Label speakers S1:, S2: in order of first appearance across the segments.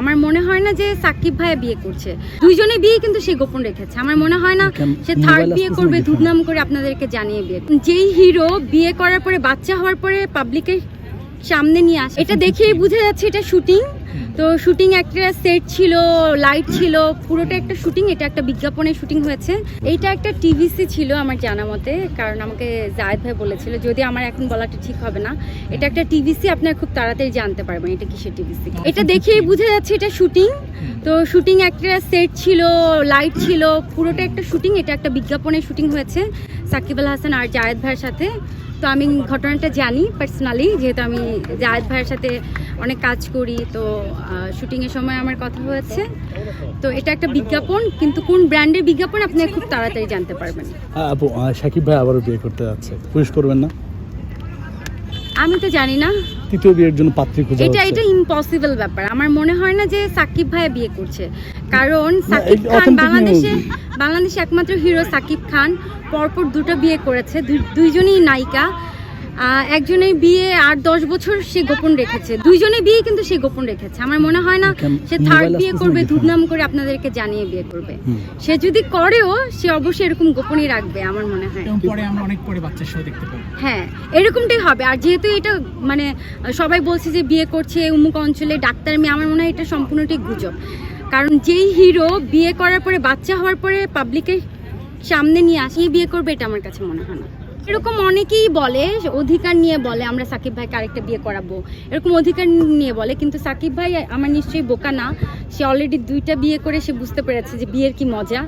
S1: আমার মনে হয় না যে সাকিব ভাইয়া বিয়ে করছে। দুইজনে বিয়ে কিন্তু সে গোপন রেখেছে। আমার মনে হয় না সে থার্ড বিয়ে করবে? ধুমধাম করে আপনাদেরকে জানিয়ে বিয়ে যেই হিরো বিয়ে করার পরে বাচ্চা হওয়ার পরে পাবলিকের সামনে নিয়ে আসে। এটা দেখেই বোঝা যাচ্ছে এটা শুটিং তো শুটিং একটা সেট ছিল লাইট ছিল পুরোটা একটা শুটিং এটা একটা বিজ্ঞাপনের শুটিং হয়েছে। এইটা একটা টিভিসি ছিল আমার জানা মতে কারণ আমাকে জায়েদ ভাই বলেছিল যদি আমার এখন বলাটা ঠিক হবে না। এটা একটা টিভিসি আপনারা খুব তাড়াতাড়ি জানতে পারবেন এটা কিসের টিভিসি এটা দেখেই বোঝা যাচ্ছে এটা শুটিং তো শুটিং একটা সেট ছিল লাইট ছিল পুরোটা একটা শুটিং এটা একটা বিজ্ঞাপনের শুটিং হয়েছে সাকিব আল হাসান আর জায়েদ ভাইয়ের সাথে। তো আমি ঘটনাটা জানি পার্সোনালি যেহেতু আমি জায়েদ ভাইয়ের সাথে অনেক কাজ করি তো শুটিংয়ের সময় আমার কথা হয়েছে। তো এটা একটা বিজ্ঞাপন কিন্তু কোন ব্র্যান্ডের বিজ্ঞাপন আপনি খুব তাড়াতাড়ি জানতে পারবেন।
S2: আপু সাকিব ভাই আবারও বিয়ে করতে যাচ্ছে। পুলিশ করবেন না?
S1: আমি তো জানি না।
S2: তৃতীয় বিয়ের জন্য পাত্রী খোঁজা
S1: এটা এটা ইম্পসিবল ব্যাপার। আমার মনে হয় না যে সাকিব ভাই বিয়ে করছে। কারণ সাকিব খান বাংলাদেশে বাংলাদেশে একমাত্র হিরো সাকিব খান। পরপর দুটো বিয়ে করেছে। দুই- দুইজনই নায়িকা। আহ, একজনের বিয়ে আট দশ বছর সে গোপন রেখেছে। দুইজনের বিয়ে কিন্তু সে গোপন রেখেছে। আমার মনে হয় না সে থার্ড বিয়ে করবে? ধুমধাম করে আপনাদেরকে জানিয়ে বিয়ে করবে। সে যদি করেও সে অবশ্যই এরকম গোপনই রাখবে আমার মনে হয়।
S3: পরে আমরা অনেক পরে বাচ্চার শো দেখতে পাবো।
S1: হ্যাঁ এরকমটাই হবে। আর যেহেতু এটা মানে সবাই বলছে যে বিয়ে করছে উমুক অঞ্চলে ডাক্তার মেয়ে আমার মনে হয় এটা সম্পূর্ণটাই গুজব। কারণ যেই হিরো বিয়ে করার পরে বাচ্চা হওয়ার পরে পাবলিকের সামনে নিয়ে আসি বিয়ে করবে এটা আমার কাছে মনে হয় না। এরকম অনেকেই বলে অধিকার নিয়ে বলে আমরা সাকিব ভাইকে আরেকটা বিয়ে করাবো। এরকম অধিকার নিয়ে বলে কিন্তু সাকিব ভাই আমার নিশ্চয়ই বোকা না। সে অলরেডি দুইটা বিয়ে করে সে বুঝতে পেরেছে যে বিয়ের কি মজা।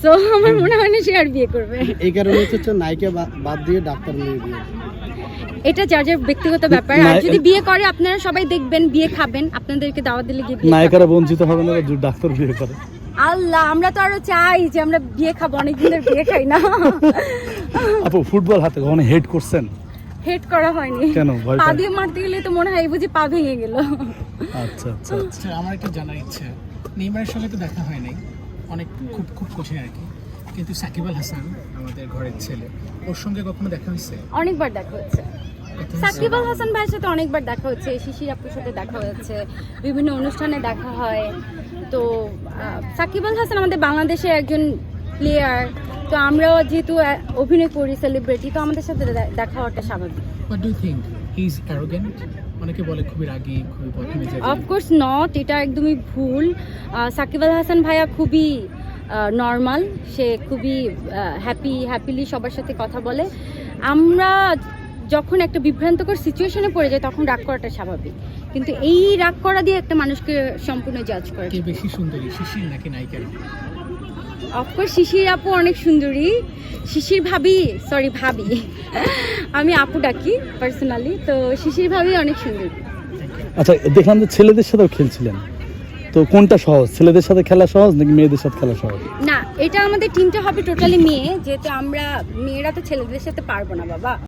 S1: সো আমার মনে হয় না সে আর বিয়ে করবে।
S4: এই কারণে হচ্ছে নায়িকা বাদ দিয়ে ডাক্তার নিয়ে বিয়ে।
S1: এটা যার যার ব্যক্তিগত ব্যাপার। আর যদি বিয়ে করে আপনারা সবাই দেখবেন বিয়ে খাবেন আপনাদেরকে দাওয়াত দিলে গিয়ে
S2: নায়িকারা বঞ্চিত হবে না যদি ডাক্তার বিয়ে করে।
S1: আল্লাহ আমরা তো আরও চাই যে আমরা বিয়ে খাব অনেকদিন ধরে বিয়ে খাই না।
S2: আপু ফুটবল হাতে কখনো হেড করছেন?
S1: হেড করা হয়নি।
S2: কেন?
S1: পা দিয়ে মারতে গেলে তো মনে হয় এই বুঝি পা ভেঙে গেল।
S2: আচ্ছা আচ্ছা। আচ্ছা
S3: আমার একটা জানার ইচ্ছা। নেইমারের সঙ্গে তো দেখা হয় নাই। অনেক খুব খুব কঠিন আর কি। কিন্তু সাকিব আল হাসান আমাদের ঘরের ছেলে ওর সঙ্গে কখনো দেখা হয়েছে?
S1: অনেকবার দেখা হচ্ছে
S3: হয়েছে?
S1: সাকিব আল হাসান ভাইয়ের সাথে অনেকবার দেখা হচ্ছে শিশির আপুর সাথে দেখা হচ্ছে বিভিন্ন অনুষ্ঠানে দেখা হয়। তো সাকিব আল হাসান আমাদের বাংলাদেশের একজন প্লেয়ার তো আমরাও যেহেতু অভিনয় করি সেলিব্রিটি তো আমাদের সাথে দেখা হওয়াটা স্বাভাবিক।
S3: What do you think? He is arrogant? অনেকে বলে খুবই রাগী খুবই বদমেজাজি।
S1: অফকোর্স নট এটা একদমই ভুল। সাকিব আল হাসান ভাইয়া খুবই নর্মাল সে খুবই হ্যাপি হ্যাপিলি সবার সাথে কথা বলে। আমরা যখন একটা বিভ্রান্তকর সিচুয়েশনে পড়ে যায় তখন রাগ করাটা স্বাভাবিক। কিন্তু এই রাগ করা দিয়ে একটা মানুষকে সম্পূর্ণ জাজ করে
S3: কে বেশি সুন্দরী শিশির নাকি নায়িকারা?
S1: অফকোর্স শিশির আপু অনেক সুন্দরী। শিশির ভাবি সরি ভাবি। আমি আপু ডাকি পার্সোনালি তো শিশির ভাবি অনেক সুন্দরী।
S2: আচ্ছা দেখলাম যে ছেলেদের সাথেও খেলছিলেন। তো কোনটা সহজ? ছেলেদের সাথে খেলা সহজ নাকি মেয়েদের সাথে খেলা সহজ?
S1: না এটা আমাদের টিমটা হবে টোটালি মেয়ে। যেহেতু আমরা মেয়েরা তো ছেলেদের সাথে পারব না বাবা।